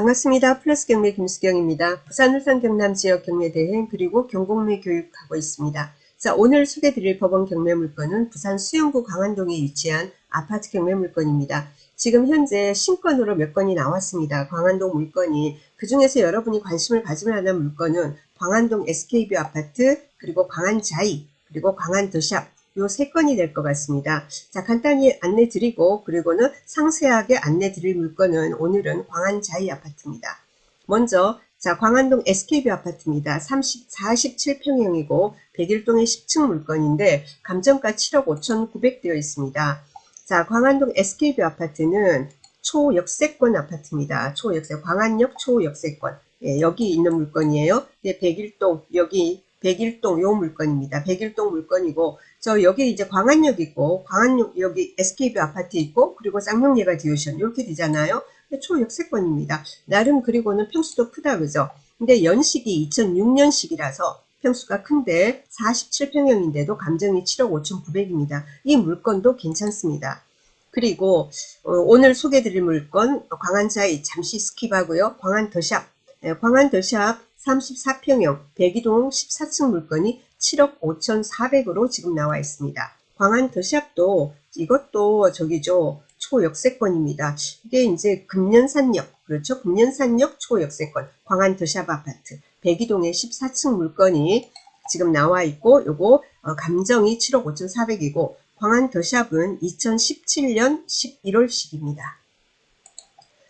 반갑습니다. 플러스 경매 김수경입니다. 부산 울산 경남 지역 경매 대행 그리고 경공매 교육하고 있습니다. 자, 오늘 소개드릴 법원 경매 물건은 부산 수영구 강안동에 위치한 아파트 경매 물건입니다. 지금 현재 신건으로 몇 건이 나왔습니다. 광안동 물건이 그 중에서 여러분이 관심을 가질 만한 물건은 광안동 SK뷰 아파트 그리고 광안자이 그리고 광안더샵 요 세 건이 될 것 같습니다. 자, 간단히 안내 드리고, 그리고는 상세하게 안내 드릴 물건은 오늘은 광안 자이 아파트입니다. 먼저, 자, 광안동 SK뷰 아파트입니다. 30, 47평형이고, 101동의 10층 물건인데, 감정가 7억 5,900 되어 있습니다. 자, 광안동 SK뷰 아파트는 초역세권 아파트입니다. 초역세, 광안역 초역세권. 예, 여기 있는 물건이에요. 네, 101동, 여기 101동 요 물건입니다. 101동 물건이고 저 여기 이제 광안역 있고 광안역 여기 SKB 아파트 있고 그리고 쌍용예가 디오션 이렇게 되잖아요. 초역세권입니다. 나름 그리고는 평수도 크다 그죠? 근데 연식이 2006년식이라서 평수가 큰데 47평형인데도 감정이 7억 5,900입니다. 이 물건도 괜찮습니다. 그리고 어, 오늘 소개드릴 물건 광안자이 잠시 스킵하고요. 광안더샵 예, 광안더샵 34평형 102동 14층 물건이 7억 5,400으로 지금 나와 있습니다. 광안 더샵도 이것도 저기죠. 초역세권입니다. 이게 이제 금년산역, 그렇죠? 금년산역 초역세권, 광안 더샵 아파트, 102동의 14층 물건이 지금 나와 있고, 요거 어, 감정이 7억 5,400이고, 광안 더샵은 2017년 11월식입니다.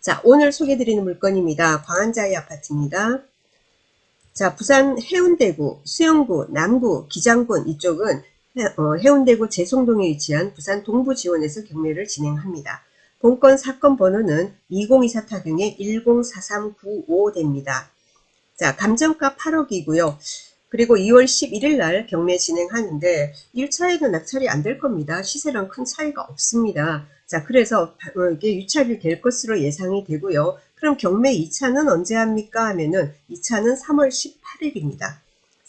자, 오늘 소개드리는 물건입니다. 광안자이 아파트입니다. 자, 부산 해운대구, 수영구, 남구, 기장군 이쪽은 어, 해운대구 제송동에 위치한 부산 동부지원에서 경매를 진행합니다. 본건 사건 번호는 2024 타경의 104395대입니다. 자, 감정가 8억이고요. 그리고 2월 11일 날 경매 진행하는데 1차에도 낙찰이 안 될 겁니다. 시세랑 큰 차이가 없습니다. 자, 그래서 어, 이게 유찰이 될 것으로 예상이 되고요. 그럼 경매 2차는 언제 합니까? 하면은 2차는 3월 18일입니다.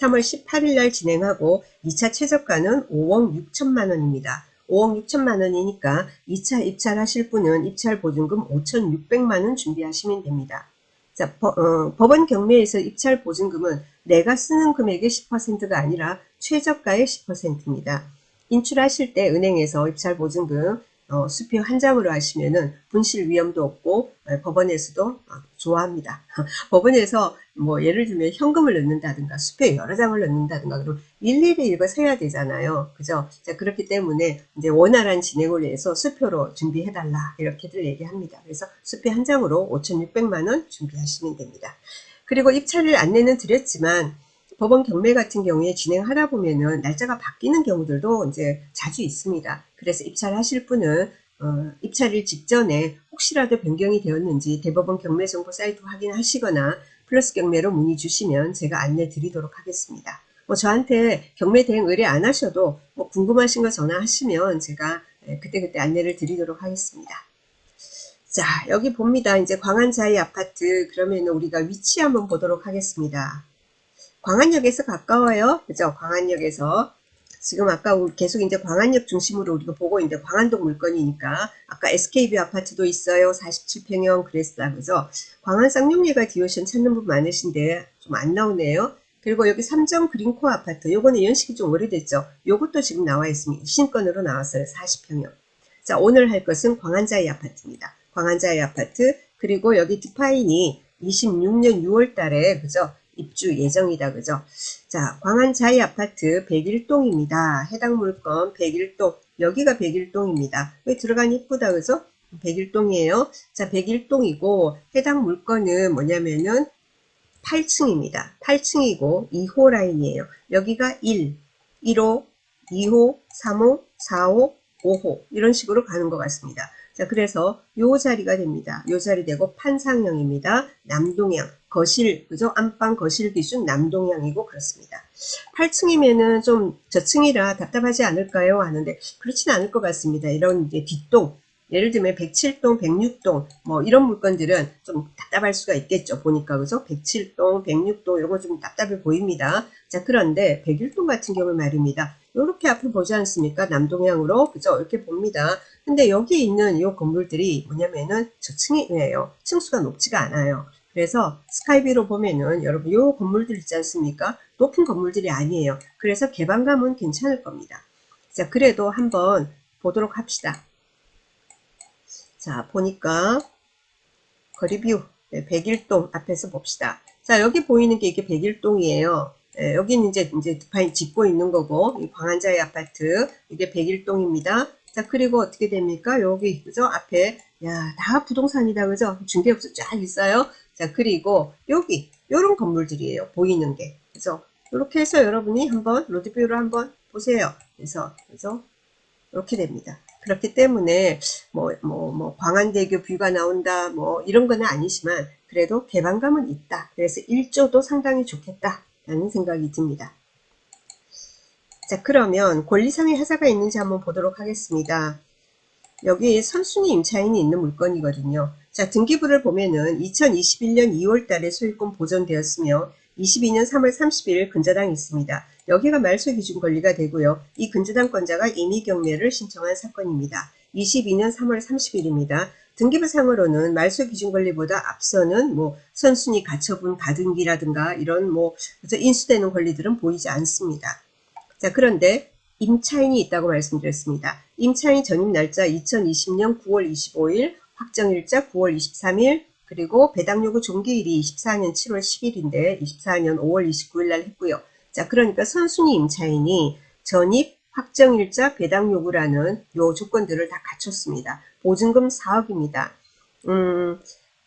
3월 18일 날 진행하고 2차 최저가는 5억 6천만 원입니다. 5억 6천만 원이니까 2차 입찰하실 분은 입찰 보증금 5,600만 원 준비하시면 됩니다. 자, 법, 어, 법원 경매에서 입찰 보증금은 내가 쓰는 금액의 10%가 아니라 최저가의 10%입니다. 인출하실 때 은행에서 입찰 보증금 어, 수표 한 장으로 하시면은 분실 위험도 없고 어, 법원에서도 어, 좋아합니다. 법원에서 뭐 예를 들면 현금을 넣는다든가 수표 여러 장을 넣는다든가 그럼 일일이 이거 세야 되잖아요. 그죠? 자, 그렇기 때문에 이제 원활한 진행을 위해서 수표로 준비해달라 이렇게들 얘기합니다. 그래서 수표 한 장으로 5,600만 원 준비하시면 됩니다. 그리고 입찰을 안내는 드렸지만 법원 경매 같은 경우에 진행하다 보면은 날짜가 바뀌는 경우들도 이제 자주 있습니다. 그래서 입찰하실 분은 어, 입찰일 직전에 혹시라도 변경이 되었는지 대법원 경매 정보 사이트 확인하시거나 플러스 경매로 문의 주시면 제가 안내 드리도록 하겠습니다. 뭐 저한테 경매 대행 의뢰 안 하셔도 뭐 궁금하신 거 전화하시면 제가 예, 그때 그때 안내를 드리도록 하겠습니다. 자, 여기 봅니다. 이제 광안자이 아파트 그러면 우리가 위치 한번 보도록 하겠습니다. 광안역에서 가까워요. 그죠? 광안역에서. 지금 아까 계속 이제 광안역 중심으로 우리가 보고 있는데 광안동 물건이니까 아까 SKB 아파트도 있어요. 47평형 그랬어. 그죠? 광안 쌍용예가 디오션 찾는 분 많으신데 좀 안 나오네요. 그리고 여기 삼정 그린코 아파트. 요거는 연식이 좀 오래됐죠. 요것도 지금 나와 있습니다. 신건으로 나왔어요. 40평형. 자, 오늘 할 것은 광안자이 아파트입니다. 광안자이 아파트. 그리고 여기 디파인이 26년 6월 달에 그죠? 입주 예정이다. 그죠? 자, 광안 자이 아파트 101동입니다. 해당 물건 101동. 여기가 101동입니다. 왜 들어가니 이쁘다. 그죠? 101동이에요. 자, 101동이고 해당 물건은 뭐냐면은 8층입니다. 8층이고 2호 라인이에요. 여기가 1, 1호, 2호, 3호, 4호, 5호 이런 식으로 가는 것 같습니다. 자, 그래서 요 자리가 됩니다. 요 자리 되고 판상형입니다. 남동향, 거실, 그죠? 안방 거실 기준 남동향이고 그렇습니다. 8층이면은 좀 저층이라 답답하지 않을까요? 하는데 그렇지는 않을 것 같습니다. 이런 이제 뒷동, 예를 들면 107동, 106동 뭐 이런 물건들은 좀 답답할 수가 있겠죠. 보니까 그죠? 107동, 106동 이런 거좀 답답해 보입니다. 자 그런데 101동 같은 경우 말입니다. 이렇게 앞을 보지 않습니까? 남동향으로 그죠? 이렇게 봅니다. 근데 여기 있는 이 건물들이 뭐냐면은 저층이에요. 층수가 높지가 않아요. 그래서 스카이비로 보면은 여러분 이 건물들 있지 않습니까? 높은 건물들이 아니에요. 그래서 개방감은 괜찮을 겁니다. 자, 그래도 한번 보도록 합시다. 자, 보니까 거리뷰 네, 백일동 앞에서 봅시다. 자, 여기 보이는 게 이게 백일동이에요. 예, 여기는 이제 이제 디파인 짓고 있는 거고 이 광안자의 아파트 이게 백일동입니다. 자, 그리고 어떻게 됩니까? 여기 그죠? 앞에 야, 다 부동산이다. 그죠? 중개업소 쫙 있어요. 자, 그리고 여기 요런 건물들이에요. 보이는 게. 그죠? 이렇게 해서 여러분이 한번 로드뷰를 한번 보세요. 그래서 그죠? 이렇게 됩니다. 그렇기 때문에 뭐뭐뭐 광안대교 뷰가 나온다 뭐 이런 건 아니지만 그래도 개방감은 있다. 그래서 일조도 상당히 좋겠다 라는 생각이 듭니다. 자 그러면 권리상의 하자가 있는지 한번 보도록 하겠습니다. 여기 선순위 임차인이 있는 물건이거든요. 자 등기부를 보면은 2021년 2월 달에 소유권 보존되었으며 22년 3월 30일 근저당이 있습니다. 여기가 말소 기준 권리가 되고요. 이 근저당권자가 임의 경매를 신청한 사건입니다. 22년 3월 30일입니다. 등기부상으로는 말소 기준 권리보다 앞서는 뭐 선순위 가처분 가등기라든가 이런 뭐 그래서 인수되는 권리들은 보이지 않습니다. 자 그런데 임차인이 있다고 말씀드렸습니다. 임차인 전입 날짜 2020년 9월 25일, 확정일자 9월 23일, 그리고 배당 요구 종기일이 24년 7월 10일인데 24년 5월 29일 날 했고요. 자, 그러니까 선순위 임차인이 전입, 확정일자, 배당 요구라는 요 조건들을 다 갖췄습니다. 보증금 4억입니다. 음,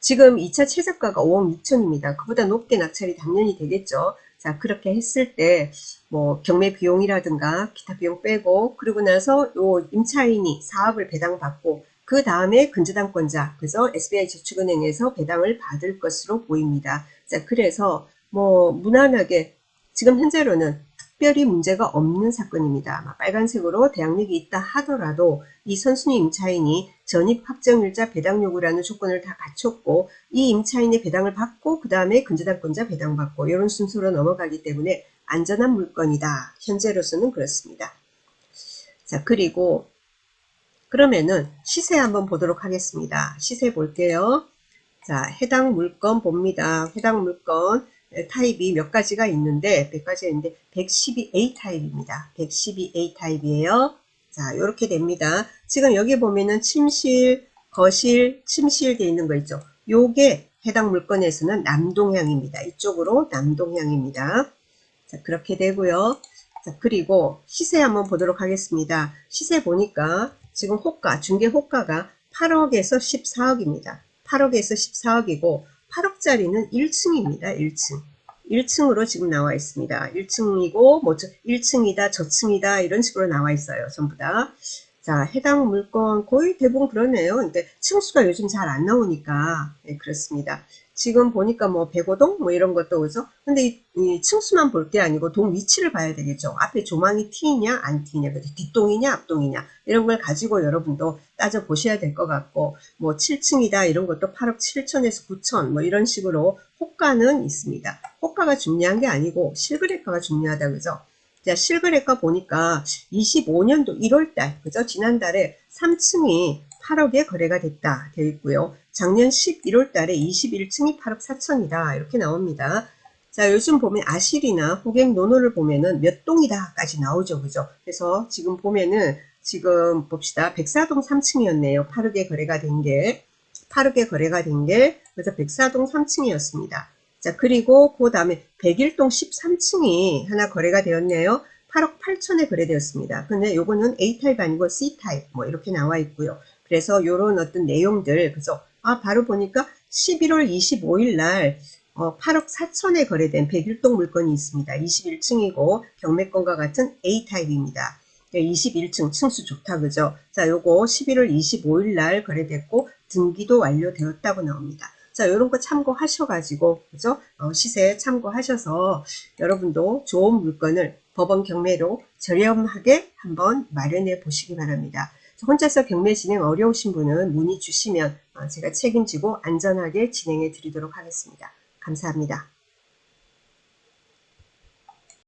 지금 2차 최저가가 5억 6천입니다. 그보다 높게 낙찰이 당연히 되겠죠. 자, 그렇게 했을 때, 뭐, 경매 비용이라든가 기타 비용 빼고, 그리고 나서 요 임차인이 4억을 배당받고, 그 다음에 근저당권자, 그래서 SBI 저축은행에서 배당을 받을 것으로 보입니다. 자, 그래서 뭐 무난하게 지금 현재로는 특별히 문제가 없는 사건입니다. 빨간색으로 대항력이 있다 하더라도 이 선순위 임차인이 전입 확정일자 배당 요구라는 조건을 다 갖췄고 이 임차인의 배당을 받고 그 다음에 근저당권자 배당받고 이런 순서로 넘어가기 때문에 안전한 물건이다. 현재로서는 그렇습니다. 자 그리고 그러면은 시세 한번 보도록 하겠습니다. 시세 볼게요. 자, 해당 물건 봅니다. 해당 물건 타입이 몇 가지가 있는데 몇 가지가 있는데 112A 타입입니다. 112A 타입이에요. 자, 이렇게 됩니다. 지금 여기 보면은 침실, 거실, 침실 돼 있는 거 있죠. 요게 해당 물건에서는 남동향입니다. 이쪽으로 남동향입니다. 자, 그렇게 되고요. 자, 그리고 시세 한번 보도록 하겠습니다. 시세 보니까 지금 호가, 중개 호가가 8억에서 14억입니다. 8억에서 14억이고 8억짜리는 1층입니다. 1층. 1층으로 지금 나와 있습니다. 1층이고 뭐 1층이다, 저층이다 이런 식으로 나와 있어요. 전부 다. 자, 해당 물건 거의 대부분 그러네요. 근데 층수가 요즘 잘 안 나오니까 네, 그렇습니다. 지금 보니까 뭐 백오동 뭐 이런 것도 그죠? 근데 이, 이 층수만 볼 게 아니고 동 위치를 봐야 되겠죠. 앞에 조망이 T이냐 안 그죠? 뒷동이냐 앞동이냐 이런 걸 가지고 여러분도 따져 보셔야 될 것 같고 뭐 7층이다 이런 것도 8억 7천에서 9천 뭐 이런 식으로 호가는 있습니다. 호가가 중요한 게 아니고 실거래가가 중요하다 그죠? 자, 실거래가 보니까 25년도 1월달, 그죠? 지난달에 3층이 8억에 거래가 됐다 되어 있고요. 작년 11월 달에 21층이 8억 4천이다 이렇게 나옵니다. 자 요즘 보면 아실이나 호갱 노노를 보면은 몇 동이다까지 나오죠 그죠 그래서 지금 보면은 지금 봅시다 백사동 3층이었네요 8억에 거래가 된게 8억에 거래가 된 게 그래서 백사동 3층이었습니다 자 그리고 그 다음에 백일동 13층이 하나 거래가 되었네요 8억 8천에 거래되었습니다 근데 요거는 A타입 아니고 C타입 뭐 이렇게 나와 있고요 그래서 요런 어떤 내용들 그래서 아 바로 보니까 11월 25일 날 어, 8억 4천에 거래된 101동 물건이 있습니다. 21층이고 경매권과 같은 A타입입니다. 21층 층수 좋다 그죠? 자 요거 11월 25일 날 거래됐고 등기도 완료되었다고 나옵니다. 자 요런 거 참고하셔가지고 그죠? 어, 시세 참고하셔서 여러분도 좋은 물건을 법원 경매로 저렴하게 한번 마련해 보시기 바랍니다. 혼자서 경매 진행 어려우신 분은 문의 주시면 어, 제가 책임지고 안전하게 진행해 드리도록 하겠습니다. 감사합니다.